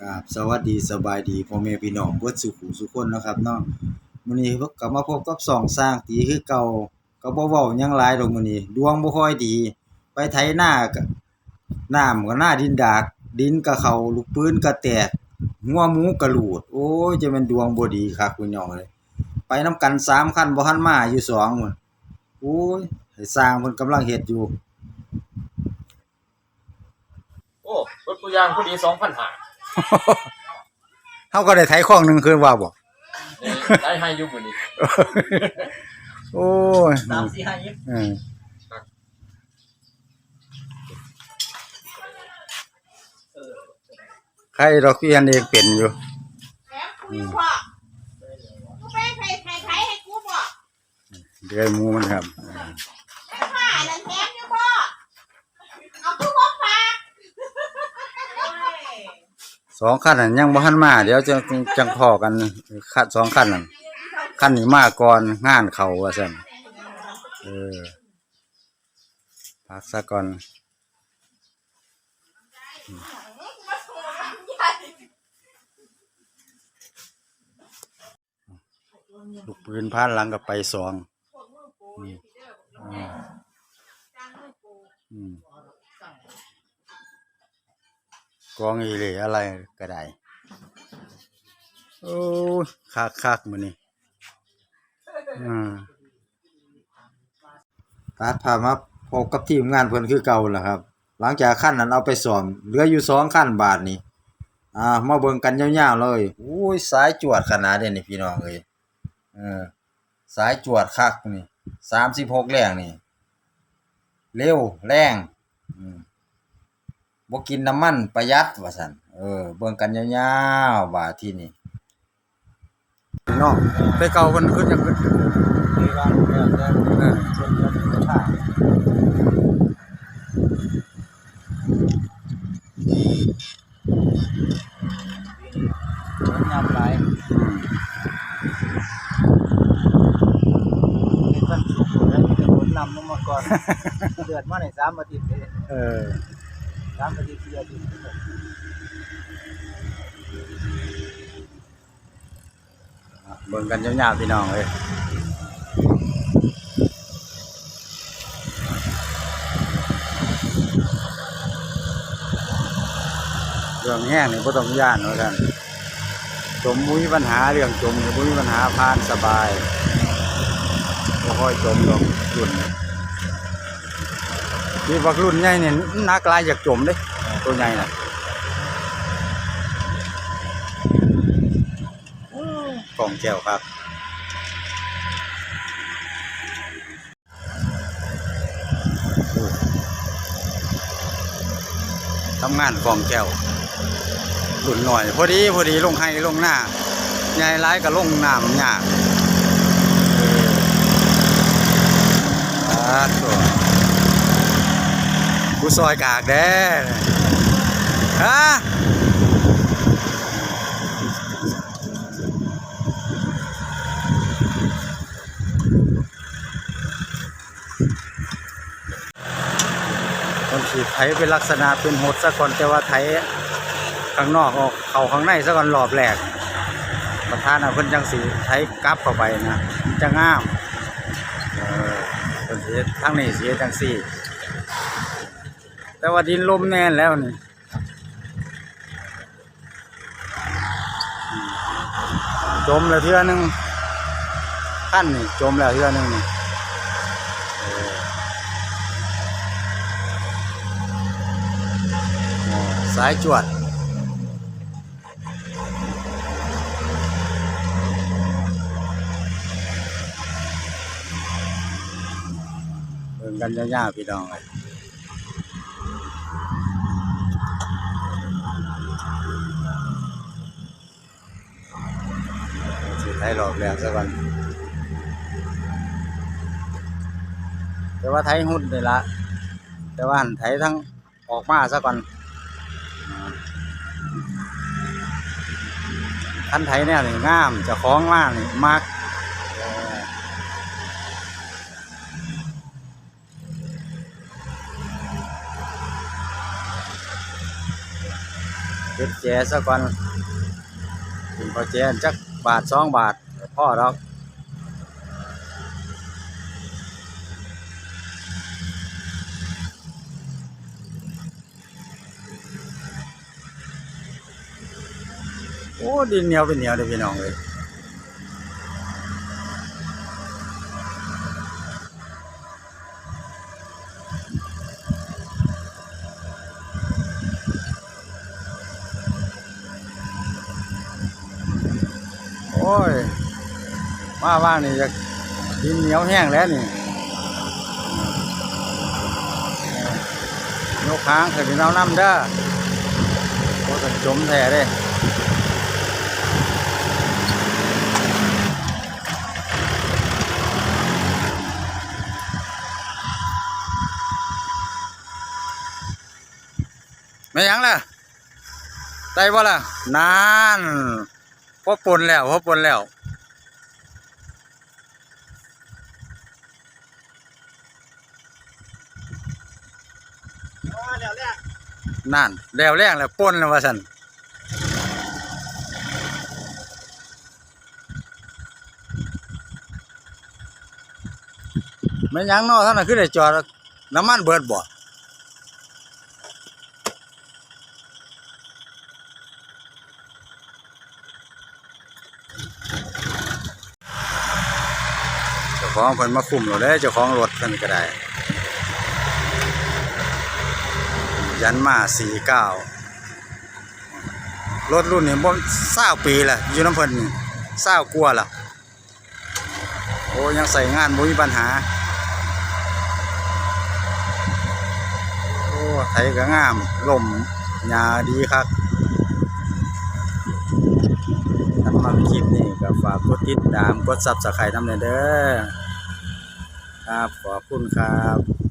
ครับสวัสดีสบายดีพ่อแม่พี่น้องเบิดสุขุสุขคนเนาะครับเนาะมื้อนี้พบกลับมาพบกับสองสร้างตีคือเก่าก็บ่เว้าหยังหลายดอกมื้อนี้ ดวงบ่ค่อยดี ไปไถนาก็น้ำก็หน้าดินดาก ดินก็เข้าลูกปืนก็แตกหัวหมูก็หลูด โอ้ยจะแม่นดวงบ่ดีคักพี่น้องเอ้ยไปนํกันสามคันบ่ทันมาอยู่สองพุ่นโอ้ยให้สร้างเพิ่นกำลังเฮ็ดอยู่ โอ้รถกูยางพอดีสองพันหา เฮาก็ได้ไถข้องหนึงคืนว่าบ่ได้ให้อยุบมือนี้โอ้ยสามสี่ห้ายิบเออใครดอกเรียนเองเป็นอยู่แถมกูอยู่พ่อกูไปใส่ไข่ไข่ให้กูบอก เดือยหมูมันครับ แต่ผ้านั่นแถมอยู่พ่อเอากูบอกฝาก สองขั้นนั่นยังบ่ทันมาเดี๋ยวจะจังพอกันคัดสองขั้นขั้นนี้มาก่อนงานเขาว่าซั่นเออพักซะก่อนลูกปืนพานหลังก็ไปสองอืมอืม กองอีเหลอะไรก็ได้ โอ้ยคักคักมือนี่อืมตัดภามาพบกับทีมงานเพิ่นคือเก่าล่ะครับ หลังจากขั้นนั้นเอาไปซ่อมเหลืออยู่สองขั้นบาทนี่อ่ามาเบิ่งกันยาวๆเลยโอ้ยสายจวดขนาดเด้นี่พี่น้องเอ้ยเออสายจวดคักนี่36แรงนี่ เร็วแรง อืม บ่กินน้ำมันประหยัดว่าซั่นเออเบิ่งกันยาวๆบาดที่นี่พี่น้องไปเก่าเพิ่นขึ้นจังขึ้นมีวางเนี่ยแต่เออส่วนเงินจะผ่าสวยงามหลายเป็นวันศุกร์แล้วมีแต่ฝนนำลงมาก่อนเดือดมาในสามอาทิตย์เลยเออ สามอาทิตย์สี่อาทิตย์เบิ่งกันยาวๆพี่น้องเอ้ยเรื่องแห้งนี่บ่ต้องย่านว่าซั่นจมบ่มีปัญหาเรื่องจมนี่บ่มีปัญหาผ่านสบายบ่ค่อยจมดอกรุ่น นี้นี่บักรุ่นใหญ่เนี่หนักลายอยากจมเด้ตัวใหญ่น่ะกล่องแก้วครับทำงานกองแก้วหลุนหน่อย พอดีพอดีลงให้ลงหน้าใหญ่ร้ายก็ลงน้ำยากอ่าตัว กูซอยกากแด้ฮะคนขีดไถเป็นลักษณะเป็นหดซะก่อนแต่ว่าไถข้างนอกออกเข้าข้างในซะก่อนรอบแรกประธานเอาเพิ่นจังสีไถกลับเข้าไปนะจะงามเออเพิ่นสิทางนี้สิเฮ็ดจังซี่ แต่ว่าดินลมแน่แล้วนี่จมแล้วเทื่อนึงขั้นนี่จมแล้วเทื่อนึงนี่สายจวดเบิ่งกันยาวๆพี่น้องเลย ไทยรอบแรกซะก่อนแต่ว่าไทยหุ่นเลยละแต่ว่าหันไทยทั้งออกมาซะก่อนคันไทยเนี่ยนี่งามจะคล้องมากนี่มักเออเวฮ็ดแจซะก่อนถึงพอแจจัก บาทสองบาทพ่อเราโอ้ดินเหนียวเป็นเหนียวเลยพี่น้องเลย ยมาว่านี่จะดินเหนียวแห้งแล้วนี่ยกค้างขึ้นพี่น้องน้ำเด้อโอ้ยจมแท้เด้ไม่ยังล่ะได้บ่ล่ะนาน พอปนแล้วพอปนแล้วว่าแล้วแหละนั่นแล้วแรงแล้วปนแล้วว่าซั่นไม่หยังเนาะท่านน่ะคือได้จอดน้ำมันเบิดบ่ ของเพิ่นมาคุมเราได้เจ้าของรถเพิ่นก็ได้ ยันมาสี่เก้ารถรุ่นนี้บ่เศร้าปีละอยู่น้ำเพิ่นนี่เศร้ากลัวละโอ้ยังใส่งานบ่มีปัญหา โอ้ไทยก็งามลมหญ้าดีครับถ้ามาคลิปนี้ก็ฝากกดติดตามกด Subscribe นำเลยเด้อ ครับ ขอบคุณครับ